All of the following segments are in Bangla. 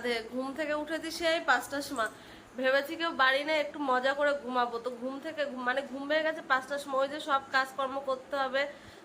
কাঁধে ঘুম থেকে উঠেছি সেই পাঁচটার সময়। ভেবেছি কেউ বাড়ি নেই, একটু মজা করে ঘুমাবো। তো ঘুম থেকে মানে ঘুম ভেঙে গেছে পাঁচটার সময়। ওই যে সব কাজকর্ম করতে হবে।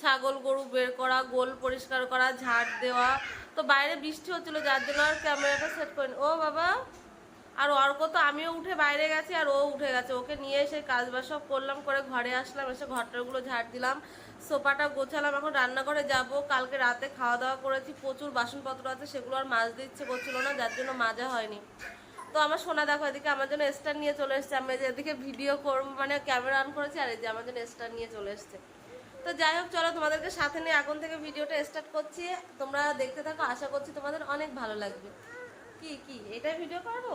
ছাগল গরু বের করা, গোল পরিষ্কার করা ঝাড় দেওয়া। তো বাইরে বৃষ্টি হচ্ছিল, যার জন্য আর ক্যামেরাটা সেট করিনি। ও বাবা! আর অর্ক তো আমিও উঠে বাইরে গেছি, আর ও উঠে গেছে। ওকে নিয়ে এসে কাজ বাজ সব করলাম, করে ঘরে আসলাম, এসে ঘরটারগুলো ঝাড় দিলাম। সোফাটা গোছালাম, এখন রান্নাঘরে যাব। কালকে রাতে খাওয়া দাওয়া করেছি, প্রচুর বাসনপত্র আছে, সেগুলো আর মাজতে দিচ্ছে, করছিল না, যার জন্য মাজা হয়নি। তো আমার সোনা দেখো, এদিকে আমার জন্য স্টার নিয়ে চলে এসেছে। আমি এদিকে ভিডিও করব মানে ক্যামেরা অন করেছি, আর এই যে আমার জন্য স্টার নিয়ে চলে এসছে। তো যাই হোক, চলো তোমাদেরকে সাথে নিয়ে এখন থেকে ভিডিওটা স্টার্ট করছি। তোমরা দেখতে থাকো, আশা করছি তোমাদের অনেক ভালো লাগবে। কি কি? এটাই ভিডিও করব?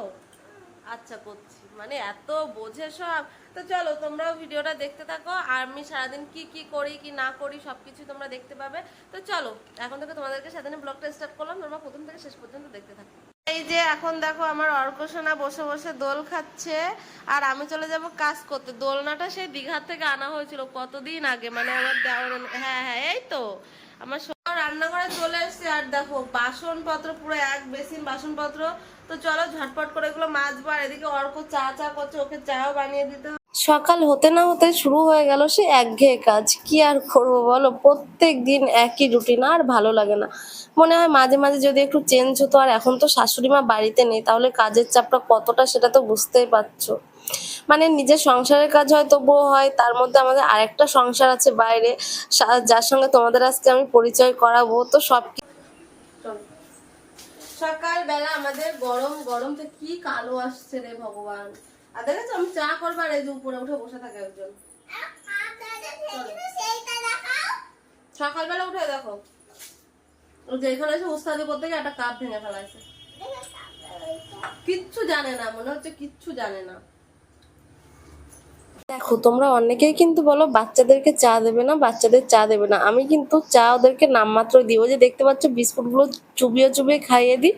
আচ্ছা করছি। মানে এত বোঝে সব। তো চলো, তোমরাও ভিডিওটা দেখতে থাকো। আর আমি সারাদিন কি কি করি, কি না করি সব কিছু তোমরা দেখতে পাবে। তো চলো, এখন থেকে তোমাদেরকে সাথে ব্লগটা স্টার্ট করলাম। তোমরা প্রথম থেকে শেষ পর্যন্ত দেখতে থাকো। এই যে এখন দেখো আমার অর্কসোনা বসে বসে দোল খাচ্ছে। আর আমি চলে যাব কাজ করতে। দোলনাটা সেই দীঘার থেকে আনা হয়েছিল কতদিন আগে? মানে আমার দেওয়ার হ্যাঁ হ্যাঁ এই তো। আমার রান্নাঘরে চলে এসেছে, আর দেখো, বাসনপত্র পুরো এক বেসিন বাসনপত্র। তো চলো ঝটপট করে এগুলো মাজবো, আর এদিকে অর্ক চা চা করছে, ওকে চাও বানিয়ে দিতে সকাল হতে না হতে শুরু হয়ে গেল সে একঘেয়ে কাজ। কি আর করব বলো? প্রত্যেক দিন একই রুটিন, আর ভালো লাগে না। মনে হয় মাঝে মাঝে যদি একটু চেঞ্জ হতো, আর এখন তো শাশুড়ি মা বাড়িতে নেই, তাহলে কাজের চাপটা কতটা সেটা তো বুঝতেই পারছ। মানে নিজের সংসারের কাজ হয়, তবুও হয়, তার মধ্যে আমাদের আরেকটা সংসার আছে বাইরে যার সঙ্গে তোমাদের আজকে আমি পরিচয় করাবো, তো সব সকালবেলা আমাদের গরম গরম কি কালো আসছে রে ভগবান। আর আমি চা উঠে বসে থাকে একজন। সকালবেলা উঠে দেখো। ও যে এখানে এসে উস্তাদি গিয়ে একটা কাপ ভেঙে ফেলাইছে। কিচ্ছু জানে না, মনে হচ্ছে কিচ্ছু জানে না। দেখো, তোমরা অনেকেই কিন্তু বলো বাচ্চাদেরকে চা দেবে না, বাচ্চাদের চা দেবে না। আমি কিন্তু চা ওদেরকে নামমাত্র দিই ওই যে, দেখতে পাচ্ছ বিস্কুটগুলো চুবিয়ে চুবিয়ে খাইয়ে দিই।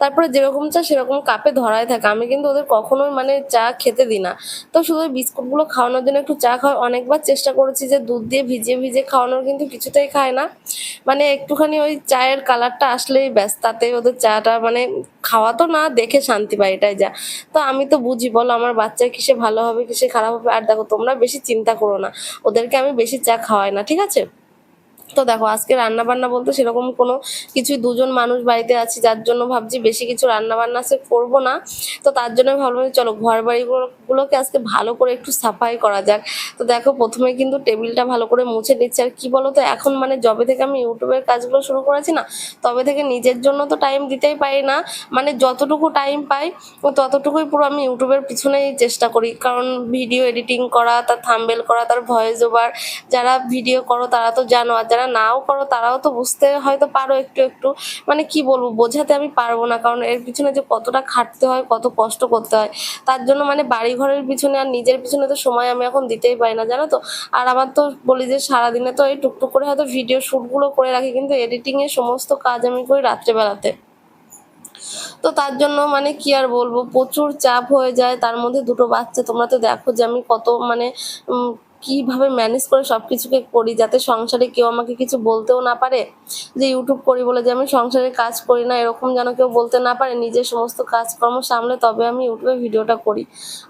তারপরে যেরকম চা সেরকম কাপে ধরায় থাকে। আমি কিন্তু ওদের কখনোই মানে চা খেতে দিই না। তো শুধু বিস্কুটগুলো খাওয়ানোর জন্য একটু চা খাওয়া অনেকবার চেষ্টা করেছি যে, দুধ দিয়ে ভিজিয়ে ভিজিয়ে খাওয়ানোর কিন্তু কিছুতেই খায় না। মানে একটুখানি ওই চায়ের কালারটা আসলেই ব্যাস তাতে ওদের চাটা মানে খাওয়া তো না, দেখে শান্তি পাই, এটাই যা। তো আমি তো বুঝি, বলো আমার বাচ্চা কিসে ভালো হবে, কিসে খারাপ হবে? আর দেখো, তোমরা বেশি চিন্তা করো না। ওদেরকে আমি বেশি চা খাওয়াই না, ঠিক আছে? তো দেখো, আজকে রান্না বান্না বলতে সেরকম কোনো কিছুই দুজন মানুষ বাড়িতে আছি, যার জন্য ভাবছি বেশি কিছু রান্না বান্না সে করব না। তো তার জন্য ভাবলাম চলো ঘর বাড়িগুলো গুলোকে আজকে ভালো করে একটু সাফাই করা যাক। তো দেখো, প্রথমে কিন্তু টেবিলটা ভালো করে মুছে নিচ্ছে। আর কি বলো তো, এখন মানে জবে থেকে আমি ইউটিউবের কাজগুলো শুরু করেছি না, তবে থেকে নিজের জন্য তো টাইম দিতেই পারি না। মানে যতটুকু টাইম পাই, ততটুকুই পুরো আমি ইউটিউবের পিছনেই চেষ্টা করি। কারণ ভিডিও এডিটিং করা, তার থাম্বেল করা, তার ভয়েস ওভার যারা ভিডিও করো তারা তো জানো, আর নাও করো, তারাও তো বুঝতে হয়তো পারো একটু একটু। মানে কি বলব, বোঝাতে আমি পারব না, কারণ এর পিছনে যে কতটা খাটতে হয়, কত কষ্ট করতে হয়, তার জন্য মানে বাড়ি ঘরের পিছনে আর নিজের পিছনে তো সময় আমি এখন দিতেই পারি না, জানো তো? আর আমার তো বলি যে সারাদিনে তো এই টুকটুক করে হয়তো ভিডিও শ্যুটগুলো করে রাখি, কিন্তু এডিটিং এর সমস্ত কাজ আমি করি রাত্রেবেলাতে। তো তার জন্য মানে কি আর বলব, প্রচুর চাপ হয়ে যায়, তার মধ্যে দুটো বাচ্চা, তোমরা তো দেখো যে আমি কত মানে কীভাবে ম্যানেজ করে সব কিছুকে করি যাতে সংসারে কেউ আমাকে কিছু বলতেও না পারে? যে ইউটিউব করি বলে যে আমি সংসারে কাজ করি না, এরকম যেন কেউ বলতে না পারে, নিজের সমস্ত কাজকর্ম সামলে তবে আমি ইউটিউবে ভিডিওটা করি।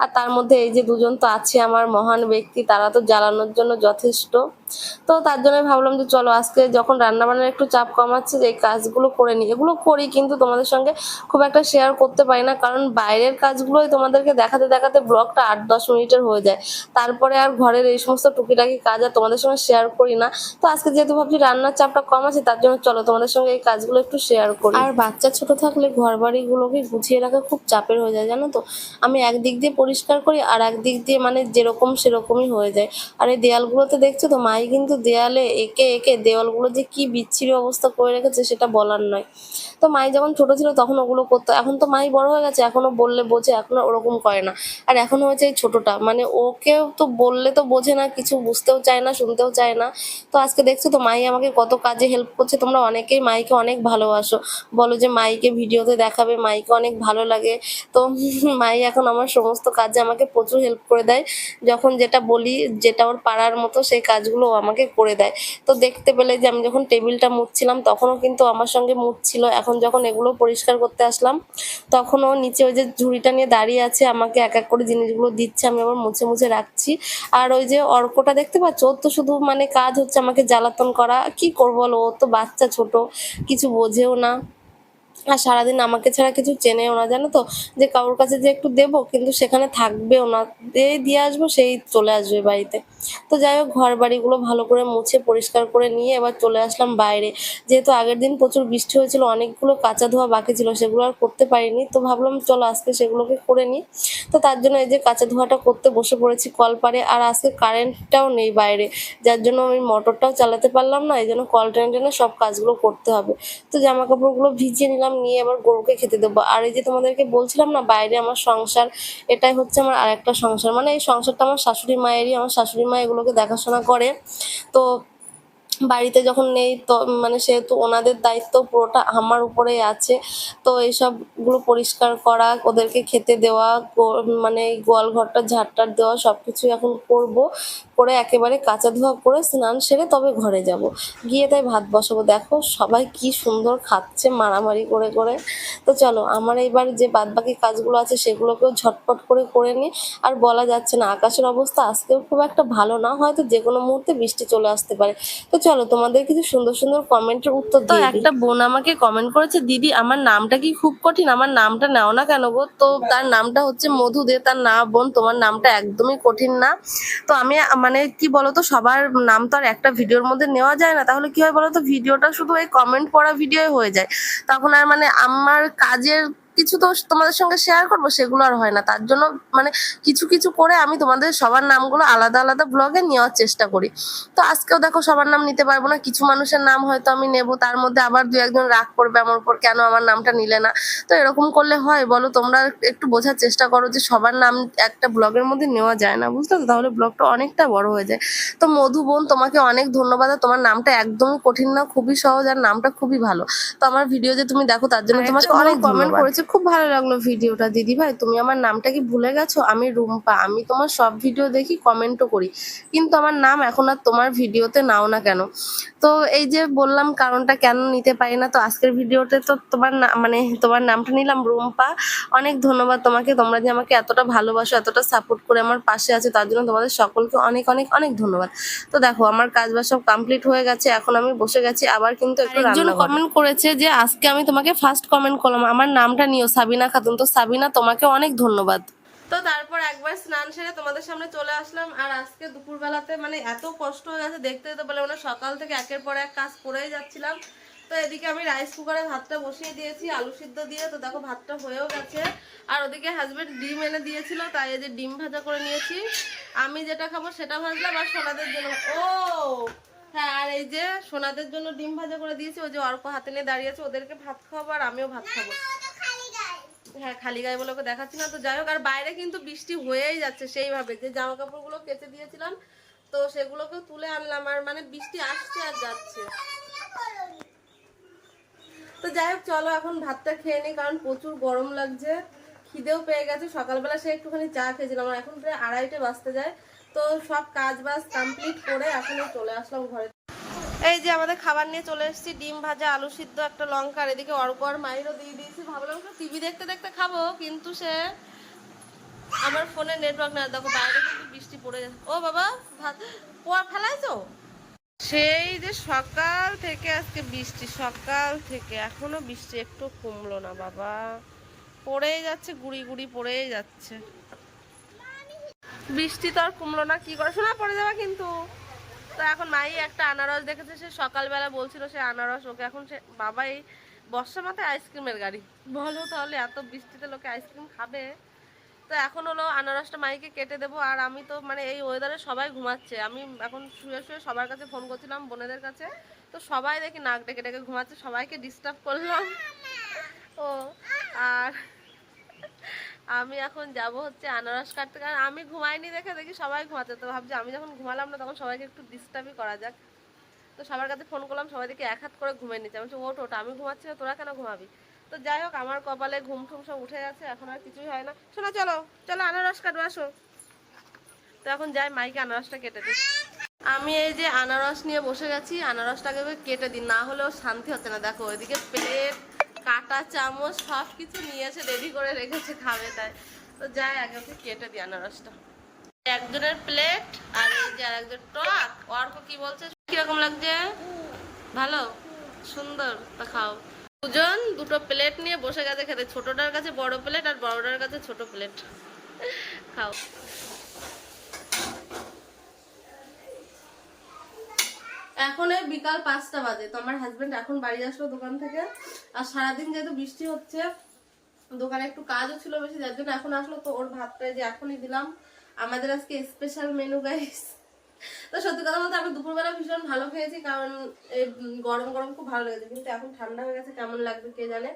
আর তার মধ্যে এই যে দুজন তো আছে আমার মহান ব্যক্তি, তারা তো জ্বালানোর জন্য যথেষ্ট। তো তার জন্য ভাবলাম যে চলো আজকে যখন রান্নাবান্নার একটু চাপ কমাচ্ছে, যে কাজগুলো করে নিই। এগুলো করি কিন্তু তোমাদের সঙ্গে খুব একটা শেয়ার করতে পারি না, কারণ বাইরের কাজগুলোই তোমাদেরকে দেখাতে দেখাতে ব্লগটা আট দশ মিনিটের হয়ে যায়। তারপরে আর ঘরের এই সমস্ত টুকিটাকি কাজ আর তোমাদের সঙ্গে শেয়ার করি না। তো আজকে যেহেতু ভাবছি রান্নার চাপটা কম আছে, তার জন্য চলো তোমাদের সঙ্গে এই কাজগুলো একটু শেয়ার করি। আর বাচ্চা ছোট থাকলে ঘর বাড়িগুলোকে গুছিয়ে রাখা খুব চাপের হয়ে যায়, জানো তো? আমি একদিক দিয়ে পরিষ্কার করি আর একদিক দিয়ে মানে যেরকম সেরকমই হয়ে যায়। আর এই দেয়ালগুলোতে দেখছ তো মাই কিন্তু দেয়ালে একে একে দেওয়ালগুলো যে কি বিচ্ছিরি অবস্থা করে রেখেছে সেটা বলার নয়। তো মাই যখন ছোট ছিল তখন ওগুলো করতো, এখন তো মাই বড় হয়ে গেছে এখনও বললে বোঝে, এখনও ওরকম করে না। আর এখন হয়েছে এই ছোটটা মানে ওকেও তো বললে তো বোঝে না, কিছু বুঝতেও চায় না, শুনতেও চায় না। তো আজকে দেখছ তো মাই আমাকে কত কাজে হেল্প করছে, তোমরা অনেকেই মাইকে অনেক ভালোবাসো। বলো যে মাইকে ভিডিওতে দেখাবে, মাইকে অনেক ভালো লাগে। তো মাই এখন আমার সমস্ত কাজে আমাকে প্রচুর হেল্প করে দেয়। যখন যেটা বলি, যেটা ওর পাড়ার মতো সেই কাজগুলো আমাকে করে দেয়। তো দেখতে পেলে যে আমি যখন টেবিলটা মুছছিলাম, তখনও কিন্তু আমার সঙ্গে মুছছিল। এখন যখন এগুলো পরিষ্কার করতে আসলাম, তখনও নিচে ওই যে ঝুড়িটা নিয়ে দাঁড়িয়ে আছে, আমাকে এক এক করে জিনিসগুলো দিচ্ছে, আমি আবার মুছে মুছে রাখছি। আর ওই যে অর্কটা দেখতে পাচ্ছ? ওর তো শুধু মানে কাজ হচ্ছে আমাকে জ্বালাতন করা। কি করব বলো? ও তো বাচ্চা ছোট, কিছু বোঝেও না। আর সারাদিন আমাকে ছাড়া কিছু চেনেও না, জানো তো? যে কারোর কাছে যে একটু দেবো, কিন্তু সেখানে থাকবেও না। এই দিয়ে আসব, সেই চলে আসবে বাড়িতে। তো যাই হোক, ঘর বাড়িগুলো ভালো করে মুছে, পরিষ্কার করে নিয়ে এবার চলে আসলাম বাইরে। যেহেতু আগের দিন প্রচুর বৃষ্টি হয়েছিল, অনেকগুলো কাঁচা ধোয়া বাকি ছিল, সেগুলো আর করতে পারিনি। তো ভাবলাম, চলো আজকে সেগুলোকে করে নিই। তো তার জন্য এই যে কাঁচা ধোয়াটা করতে বসে পড়েছি কল পারে আর আজকে কারেন্টটাও নেই বাইরে। যার জন্য আমি মোটরটাও চালাতে পারলাম না, এই জন্য কল টেনে টেনে সব কাজগুলো করতে হবে। তো জামা কাপড়গুলো ভিজিয়ে নিলাম নিয়ে আবার গরুকে খেতে দেবো। আর এই যে তোমাদেরকে বলছিলাম না, বাইরে আমার সংসার, এটাই হচ্ছে আমার আরেকটা সংসার। মানে এই সংসারটা আমার শাশুড়ি মায়েরই, আমার শাশুড়ি মা এগুলোকে দেখাশোনা করে। তো বাড়িতে যখন নেই, তো মানে সেহেতু ওনাদের দায়িত্ব পুরোটা আমার উপরেই আছে। তো এইসবগুলো পরিষ্কার করা, ওদেরকে খেতে দেওয়া মানে গোয়াল ঘরটা, ঝাড়টার দেওয়া সব কিছু এখন করব। করে একেবারে কাঁচা ধোয়া করে স্নান সেরে তবে ঘরে যাব। গিয়ে তাই ভাত বসাবো। দেখো সবাই কি সুন্দর খাচ্ছে মারামারি করে করে। তো চলো, আমার এবার যে বাদবাকি কাজগুলো আছে সেগুলোকেও ঝটপট করে করে নিই। আর বলা যাচ্ছে না, আকাশের অবস্থা আজকেও খুব একটা ভালো না। হয়তো যে কোনো মুহূর্তে বৃষ্টি চলে আসতে পারে। তো চলো তোমাদের কিছু সুন্দর সুন্দর কমেন্টের উত্তর তো একটা বোন আমাকে কমেন্ট করেছে দিদি আমার নামটা কি খুব কঠিন? আমার নামটা নাও না কেন গো? তো তার নামটা হচ্ছে মধু দে তার না বোন তোমার নামটা একদমই কঠিন না। তো আমি মানে কি বলতো সবার নাম তো আর একটা ভিডিওর মধ্যে নেওয়া যায় না। তাহলে কি হয় বলতো ভিডিওটা শুধু এই কমেন্ট পড়া ভিডিও হয়ে যায়। তখন আর মানে আমার কাজের কিছু তো তোমাদের সঙ্গে শেয়ার করব সেগুলো আর হয় না। তার জন্য মানে কিছু কিছু করে আমি তোমাদের সবার নামগুলো আলাদা আলাদা ব্লগে নেওয়ার চেষ্টা করি। তো আজকেও দেখো সবার নাম নিতে পারব না কিছু মানুষের নাম হয়তো আমি নেব তার মধ্যে আবার দু একজন রাগ করবে আমার উপর কেন আমার নামটা নিলে না? তো এরকম করলে হয় বলো? তোমরা একটু বোঝার চেষ্টা করো যে সবার নাম একটা ব্লগের মধ্যে নেওয়া যায় না বুঝতে তো? তাহলে ব্লগটা অনেকটা বড় হয়ে যায়। তো মধু বোন তোমাকে অনেক ধন্যবাদ। আর তোমার নামটা একদমই কঠিন না খুবই সহজ আর নামটা খুবই ভালো। তো আমার ভিডিও যে তুমি দেখো তার জন্য আর তোমাকে অনেক কমেন্ট করেছে। খুব ভালো লাগল ভিডিওটা দিদি ভাই। তুমি আমার নামটা কি ভুলে গেছো? আমি রুম্পা। আমি তোমার সব ভিডিও দেখি কমেন্টও করি। কিন্তু আমার নাম এখন আর তোমার ভিডিওতে নাও না কেন? তো এই যে বললাম কারণটা কেন নিতে পারি না তো আজকের ভিডিওতে তো তোমার মানে তোমার নামটা নিলাম রুম্পা। অনেক ধন্যবাদ তোমাকে। তোমরা যে আমাকে এতটা ভালোবাসো এতটা সাপোর্ট করে আমার পাশে আছে তার জন্য তোমাদের সকলকে অনেক অনেক অনেক ধন্যবাদ। তো দেখো আমার কাজ বাজ সব কমপ্লিট হয়ে গেছে। এখন আমি বসে গেছি। আবার কিন্তু একটু কমেন্ট করেছে যে আজকে আমি তোমাকে ফার্স্ট কমেন্ট করলাম। আমার নামটা নিও সাবিনা খাতুন। তো সাবিনা, তোমাকে অনেক ধন্যবাদ। তো তারপর একবার স্নান সেরে তোমাদের সামনে চলে আসলাম। আর আজকে দুপুরবেলাতে মানে এত কষ্ট হয়ে গেছে, দেখতে তো বলে মানে সকাল থেকে একের পর এক কাজ করেই যাচ্ছিলাম। তো এদিকে আমি রাইস কুকারে ভাতটা বসিয়ে দিয়েছি, আলু সিদ্ধ দিয়ে। তো দেখো ভাতটা হয়েও গেছে। আর ওদিকে হাজবেন্ড ডিম এনে দিয়েছিল, তাই এই যে ডিম ভাজা করে নিয়েছি। আমি যেটা খাব সেটা ভাজলাম, আর সোনাদের জন্য, ও! হ্যাঁ আর এই যে সোনাদের জন্য ডিম ভাজা করে দিয়েছি, ওই যে অর্ক হাতে নিয়ে দাঁড়িয়েছে ওদেরকে ভাত খাওয়াবো, আর আমিও ভাত খাব। হ্যাঁ খালি গায়ে বলে দেখাচ্ছি না, তো যাই হোক, আর বাইরে কিন্তু বৃষ্টি হয়েই যাচ্ছে সেইভাবে। যে জামা কাপড়গুলো কেচে দিয়েছিলাম, তো সেগুলোকে তুলে আনলাম, আর মানে বৃষ্টি আসছে আর যাচ্ছে। তো যাই হোক, চলো এখন ভাতটা খেয়ে নিই, কারণ প্রচুর গরম লাগছে, খিদেও পেয়ে গেছে। সকালবেলা সে একটুখানি চা খেয়েছিলাম, আর এখন প্রায় আড়াইটে বাজতে যায়। তো সব কাজ বাজ কমপ্লিট করে এখন চলে আসলাম ঘরে। এই যে আমাদের খাবার নিয়ে চলে এসেছি, ডিম ভাজা, আলু সিদ্ধ, একটা লঙ্কা আর এদিকে অর্ক আর মাইরও দিয়ে দিয়েছি। ভাবলাম টিভি দেখতে দেখতে খাব, কিন্তু সে আমার ফোনে নেটওয়ার্ক না দেখো, বাইরে কিন্তু বৃষ্টি পড়ে যাচ্ছে। ও বাবা, ভাত পোয়া ফেলাইছো? সেই যে সকাল থেকে আজকে বৃষ্টি, সকাল থেকে। এখনও বৃষ্টি একটু কমলো না বাবা। পড়েই যাচ্ছে, গুড়ি গুড়ি পড়েই যাচ্ছে। বৃষ্টি তো আর কমলো না, কি করে? শোনা পড়ে যাবে কিন্তু। তো এখন মাই একটা আনারস দেখেছে, সে সকালবেলা বলছিল সে আনারস, ওকে এখন সে বাবা এই বর্ষা মাথায় আইসক্রিমের গাড়ি। বলো তাহলে এত বৃষ্টিতে লোকে আইসক্রিম খাবে? তো এখন হলো আনারসটা মাইকে কেটে দেবো, আর আমি তো মানে এই ওয়েদারে সবাই ঘুমাচ্ছে। আমি এখন শুয়ে শুয়ে সবার কাছে ফোন করছিলাম, বোনেদের কাছে। তো সবাই দেখি নাক ডেকে ডেকে ঘুমাচ্ছে, সবাইকে ডিস্টার্ব করলাম। ও, আর আমি এখন যাব হচ্ছে আনারস কাটতে। কারণ আমি ঘুমাইনি দেখে দেখি সবাই ঘুমাতে তো ভাবছি আমি যখন ঘুমালাম না তখন সবাইকে একটু ডিস্টার্বই করা যাক। তো সবার কাছে ফোন করলাম সবাই এক হাত করে ঘুমিয়ে নিচ্ছে আমি ওট ওটা আমি ঘুমাচ্ছি না, তোরা কেন ঘুমাবি? তো যাই হোক আমার কপালে ঘুম ঠুম সব উঠে গেছে এখন আর কিছুই হয় না। শোনা চলো চলো আনারস কাটবো আসো। তো এখন যাই মাইকে আনারসটা কেটে দিই। আমি এই যে আনারস নিয়ে বসে গেছি আনারসটাকে কেটে দিই না হলেও শান্তি হচ্ছে না। দেখো ওইদিকে প্লেট কাটা, চামচ সব কিছু নিয়ে এসে রেডি করে রেখেছে খাবে তাই। তো যাই, আগে ওকে কেটে দিই আনারসটা। একজনের প্লেট আর এই যে আর একজন টক, অর্ক কি বলছে? কীরকম লাগছে? ভালো? সুন্দর? তা খাও। দুজন দুটো প্লেট নিয়ে বসে গেছে খেতে, ছোটটার কাছে বড় প্লেট আর বড়টার কাছে ছোট প্লেট খাও। এখন এই বিকাল পাঁচটা বাজে। তো আমার হাজবেন্ড এখন বাড়ি আসলো দোকান থেকে। আর সারাদিন যেহেতু বৃষ্টি হচ্ছে, দোকানে একটু কাজও ছিল বেশি, যার জন্য এখন আসলো। তো ওর ভাতটা যে এখনই দিলাম। আমাদের আজকে স্পেশাল মেনু গাইস তো সত্যি কথা বলতে আমি দুপুরবেলা ভীষণ ভালো খেয়েছি, কারণ গরম গরম খুব ভালো লেগেছে। কিন্তু এখন ঠান্ডা হয়ে গেছে, কেমন লাগবে কে জানে?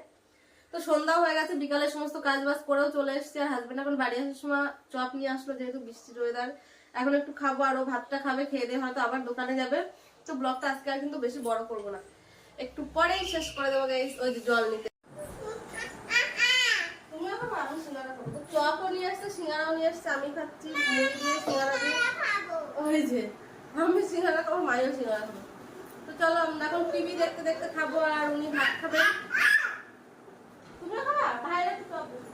তো সন্ধ্যা হয়ে গেছে বিকালে সমস্ত কাজ বাজ করেও চলে এসেছে। আর হাজবেন্ড এখন বাড়ি আসার সময় চপ নিয়ে আসলো, যেহেতু বৃষ্টির ওয়েদার এখন একটু খাব, আর ও ভাতটা খাবে, খেয়ে দিয়ে হয়তো আবার দোকানে যাবে। তো ব্লগটা আজকে আর কিন্তু বেশি বড় করব না। একটু পরেই শেষ করে দেবো গাইস ওই যে জল নিতে। তুমিও খাব আমি সিঙ্গারা খাব। তো চপও নিয়ে আসছে, সিঙ্গারাও নিয়ে আসছে, আমি খাচ্ছি মুড়ি দিয়ে সিঙ্গারা দিয়ে ওই যে, আমি সিঙ্গারা খাব, মাইও সিঙ্গারা খাব। তো চলো, আমরা এখন টিভি দেখতে দেখতে খাব আর উনি ভাত খাবেন তুমিও খাবা? ভাইরা তো চপ দিছে।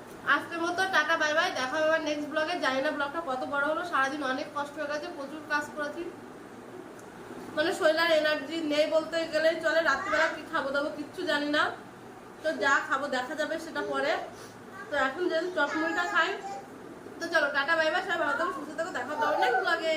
আজকের মতো, টাটা বাই বাই দেখা হবে নেক্সট ব্লগে জানি না ব্লগটা কত বড় হলো, সারাদিন অনেক কষ্ট হয়ে গেছে, প্রচুর কাজ করেছি। মানে শরীরের এনার্জি নেই বলতে গেলে, চলে রাত্রিবেলা কি খাব দাবো কিচ্ছু জানি না। তো যা খাব দেখা যাবে সেটা পরে। তো এখন যেহেতু চটমুড়িটা খাই, তো চলো, টাটা বাই বাই সবাই ভালো থাকো, সুস্থ থাকো, দেখা হবে নেক্সট ব্লগে